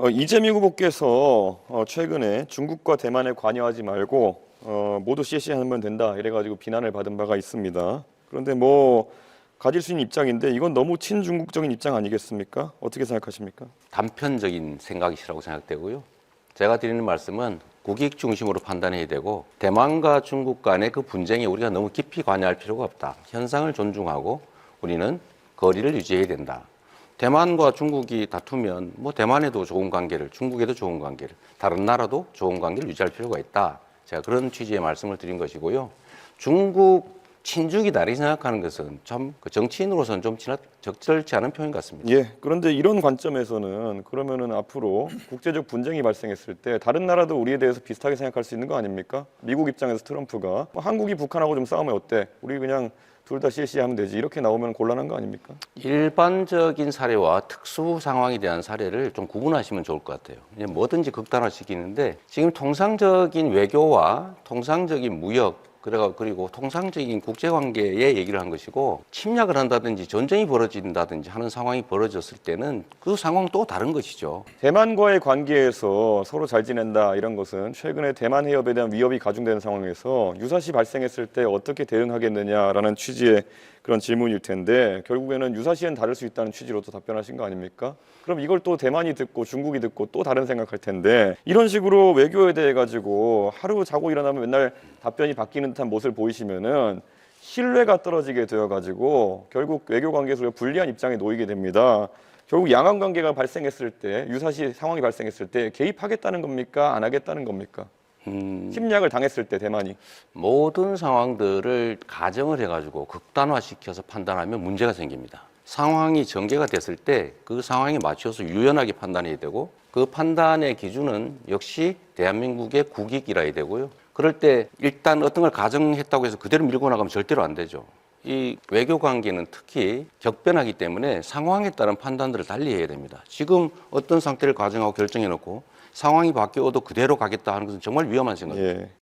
어, 이재명 후보께서 어, 최근에 중국과 대만에 관여하지 말고 어, 모두 CC 하면 된다 이래가지고 비난을 받은 바가 있습니다. 그런데 뭐 가질 수 있는 입장인데 이건 너무 친중국적인 입장 아니겠습니까? 어떻게 생각하십니까? 단편적인 생각이시라고 생각되고요. 제가 드리는 말씀은 국익 중심으로 판단해야 되고 대만과 중국 간의 그 분쟁에 우리가 너무 깊이 관여할 필요가 없다. 현상을 존중하고 우리는 거리를 유지해야 된다. 대만과 중국이 다투면 뭐 대만에도 좋은 관계를 중국에도 좋은 관계를 다른 나라도 좋은 관계를 유지할 필요가 있다. 제가 그런 취지의 말씀을 드린 것이고요. 중국 친중이다 이렇게 생각하는 것은 참그 정치인으로서는 좀 지나, 적절치 않은 표현 같습니다. 예. 그런데 이런 관점에서는 그러면은 앞으로 국제적 분쟁이 발생했을 때 다른 나라도 우리에 대해서 비슷하게 생각할 수 있는 거 아닙니까? 미국 입장에서 트럼프가 뭐 한국이 북한하고 좀 싸우면 어때? 우리 그냥 둘 다 CC 하면 되지 이렇게 나오면 곤란한 거 아닙니까? 일반적인 사례와 특수 상황에 대한 사례를 좀 구분하시면 좋을 것 같아요. 뭐든지 극단화시키는데 지금 통상적인 외교와 통상적인 무역 그래가 그리고 통상적인 국제 관계의 얘기를 한 것이고 침략을 한다든지 전쟁이 벌어진다든지 하는 상황이 벌어졌을 때는 그 상황은 또 다른 것이죠. 대만과의 관계에서 서로 잘 지낸다 이런 것은 최근에 대만 해협에 대한 위협이 가중되는 상황에서 유사시 발생했을 때 어떻게 대응하겠느냐라는 취지의 그런 질문일 텐데 결국에는 유사시엔 다를 수 있다는 취지로 또 답변하신 거 아닙니까? 그럼 이걸 또 대만이 듣고 중국이 듣고 또 다른 생각할 텐데 이런 식으로 외교에 대해 가지고 하루 자고 일어나면 맨날 답변이 바뀌는 듯한 모습을 보이시면은 신뢰가 떨어지게 되어 가지고 결국 외교 관계에서 불리한 입장에 놓이게 됩니다. 결국 양안 관계가 발생했을 때 유사시 상황이 발생했을 때 개입하겠다는 겁니까 안 하겠다는 겁니까? 음, 침략을 당했을 때 대만이 모든 상황들을 가정을 해가지고 극단화시켜서 판단하면 문제가 생깁니다. 상황이 전개가 됐을 때 그 상황에 맞춰서 유연하게 판단해야 되고 그 판단의 기준은 역시 대한민국의 국익이라야 되고요. 그럴 때 일단 어떤 걸 가정했다고 해서 그대로 밀고 나가면 절대로 안 되죠. 이 외교 관계는 특히 격변하기 때문에 상황에 따른 판단들을 달리 해야 됩니다. 지금 어떤 상태를 가정하고 결정해 놓고 상황이 바뀌어도 그대로 가겠다 하는 것은 정말 위험한 생각입니다. 예.